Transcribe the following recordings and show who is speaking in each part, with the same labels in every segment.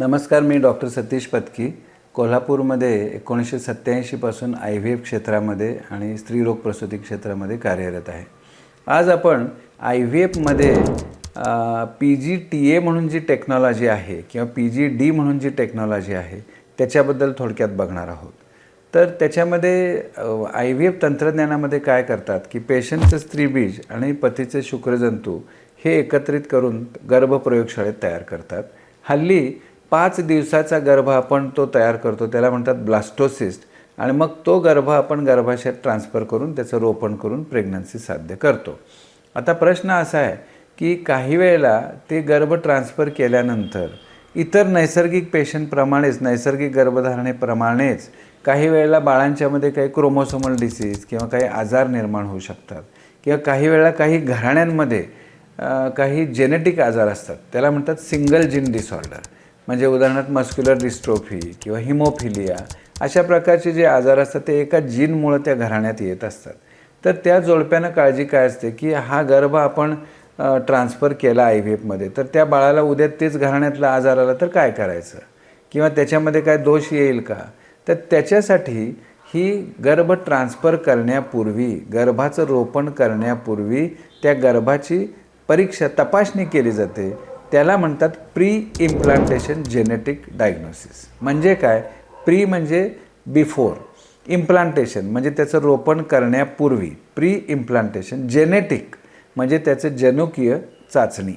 Speaker 1: नमस्कार मी डॉक्टर सतीश पत्की. कोल्हापूरमध्ये एकोणीसशे सत्त्याऐंशीपासून आय व्ही एफ क्षेत्रामध्ये आणि स्त्रीरोग प्रसूती क्षेत्रामध्ये कार्यरत आहे. आज आपण आय व्ही एफमध्ये पी जी टी ए म्हणून जी टेक्नॉलॉजी आहे किंवा पी जी डी म्हणून जी टेक्नॉलॉजी आहे त्याच्याबद्दल थोडक्यात बघणार आहोत. तर त्याच्यामध्ये आय व्ही एफ तंत्रज्ञानामध्ये काय करतात की पेशंटचं स्त्रीबीज आणि पतीचे शुक्रजंतू हे एकत्रित करून गर्भ प्रयोगशाळेत तयार करतात. हल्ली पाच दिवसाचा गर्भ आपण तो तयार करतो त्याला म्हणतात ब्लास्टोसिस्ट. आणि मग तो गर्भ आपण गर्भाशयात ट्रान्सफर करून त्याचं रोपण करून प्रेग्नन्सी साध्य करतो. आता प्रश्न असा आहे की काही वेळेला ते गर्भ ट्रान्सफर केल्यानंतर इतर नैसर्गिक पेशंटप्रमाणेच नैसर्गिक गर्भधारणेप्रमाणेच काही वेळेला बाळांच्यामध्ये काही क्रोमोसोमल डिसीज किंवा काही आजार निर्माण होऊ शकतात. किंवा काही वेळेला काही घराण्यांमध्ये काही जेनेटिक आजार असतात. त्याला म्हणतात सिंगल जिन डिसऑर्डर म्हणजे उदाहरणार्थ मस्क्युलर डिस्ट्रोफी किंवा हिमोफिलिया अशा प्रकारचे जे आजार असतात ते एका जीनमुळं त्या घराण्यात येत असतात. तर त्या जोडप्यानं काळजी काय असते की हा गर्भ आपण ट्रान्सफर केला आय व्ही एफमध्ये तर त्या बाळाला उद्या तेच घराण्यातला आजार आला तर काय करायचं? किंवा त्याच्यामध्ये काय दोष येईल का? तर त्याच्यासाठी ही गर्भ ट्रान्सफर करण्यापूर्वी गर्भाचं रोपण करण्यापूर्वी त्या गर्भाची परीक्षा तपासणी केली जाते. त्याला म्हणतात प्री इम्प्लांटेशन जेनेटिक डायग्नोसिस म्हणजे काय? प्री म्हणजे बिफोर इम्प्लांटेशन म्हणजे त्याचं रोपण करण्यापूर्वी. प्री इम्प्लांटेशन जेनेटिक म्हणजे त्याचं जनुकीय चाचणी.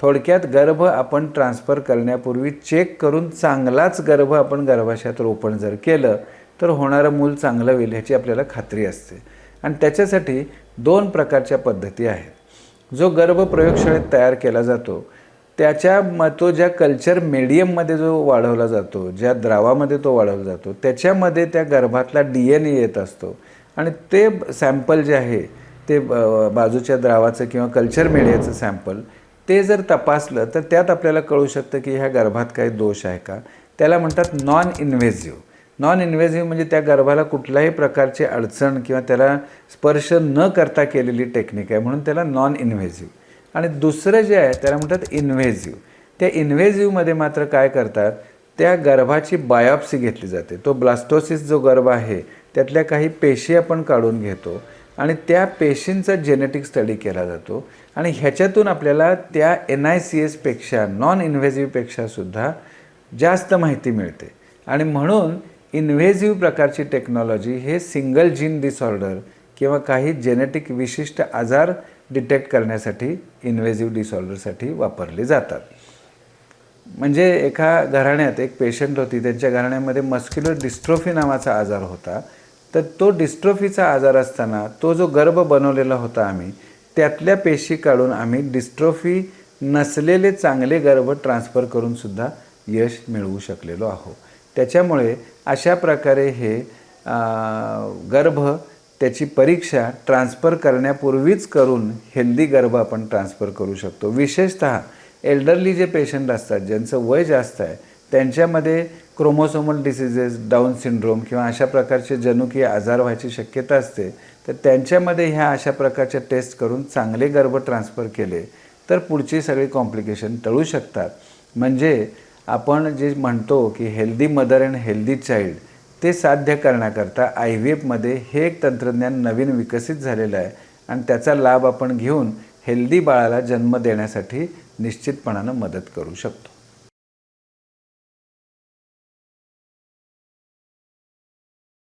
Speaker 1: थोडक्यात गर्भ आपण ट्रान्सफर करण्यापूर्वी चेक करून चांगलाच गर्भ आपण गर्भाशयात रोपण जर केलं तर होणारं मूल चांगलं होईल ह्याची आपल्याला खात्री असते. आणि त्याच्यासाठी दोन प्रकारच्या पद्धती आहेत. जो गर्भ प्रयोगशाळेत तयार केला जातो त्याच्या म तो ज्या कल्चर मीडियममध्ये जो वाढवला जातो ज्या द्रावामध्ये तो वाढवला जातो त्याच्यामध्ये त्या गर्भातला डी एन ए येत असतो. आणि ते सॅम्पल जे आहे ते ब- बाजूच्या द्रावाचं किंवा कल्चर मीडियाचं सॅम्पल ते जर तपासलं तर त्यात आपल्याला कळू शकतं की ह्या गर्भात काही दोष आहे का? त्याला म्हणतात नॉन इन्व्हेझिव्ह नॉन इन्व्हेझिव्ह म्हणजे त्या गर्भाला कुठल्याही प्रकारची अडचण किंवा त्याला स्पर्श न करता केलेली टेक्निक आहे म्हणून त्याला नॉन इन्व्हेझिव्ह आणि दुसरं जे आहे त्याला म्हणतात इन्व्हेझिव्ह त्या इन्व्हेझिव्हमध्ये मात्र काय करतात त्या गर्भाची बायोप्सी घेतली जाते. तो ब्लास्टोसिस जो गर्भ आहे त्यातल्या काही पेशी आपण काढून घेतो आणि त्या पेशींचा जेनेटिक स्टडी केला जातो. आणि ह्याच्यातून आपल्याला त्या एन आय सी एसपेक्षा नॉन इन्व्हेझिव्हपेक्षा सुद्धा जास्त माहिती मिळते. आणि म्हणून इन्व्हेझिव्ह प्रकारची टेक्नॉलॉजी हे सिंगल जीन डिसऑर्डर किंवा काही जेनेटिक विशिष्ट आजार डिटेक्ट करण्यासाठी इन्व्हेझिव्ह डिसऑर्डरसाठी वापरले जातात. म्हणजे एका घराण्यात एक पेशंट होती त्यांच्या घराण्यामध्ये मस्क्युलर डिस्ट्रोफी नावाचा आजार होता. तर तो डिस्ट्रोफीचा आजार असताना तो जो गर्भ बनवलेला होता आम्ही त्यातल्या पेशी काढून आम्ही डिस्ट्रोफी नसलेले चांगले गर्भ ट्रान्सफर करूनसुद्धा यश मिळवू शकलेलो आहो त्याच्यामुळे अशा प्रकारे हे गर्भ त्याची परीक्षा ट्रान्सफर करण्यापूर्वीच करून हेल्दी गर्भ आपण ट्रान्सफर करू शकतो. विशेषतः एल्डरली जे पेशंट असतात ज्यांचं वय जास्त आहे त्यांच्यामध्ये क्रोमोसोमल डिसिजेस डाऊन सिंड्रोम किंवा अशा प्रकारचे जनुकीय आजार व्हायची शक्यता असते तर त्यांच्यामध्ये ह्या अशा प्रकारच्या टेस्ट करून चांगले गर्भ ट्रान्सफर केले तर पुढची सगळी कॉम्प्लिकेशन टळू शकतात. म्हणजे आपण जे म्हणतो की healthy mother and healthy child ते साध्य करण्याकरता आय व्ही एफमध्ये हे एक तंत्रज्ञान नवीन विकसित झालेलं आहे आणि त्याचा लाभ आपण घेऊन हेल्दी बाळाला जन्म देण्यासाठी निश्चितपणानं मदत करू शकतो.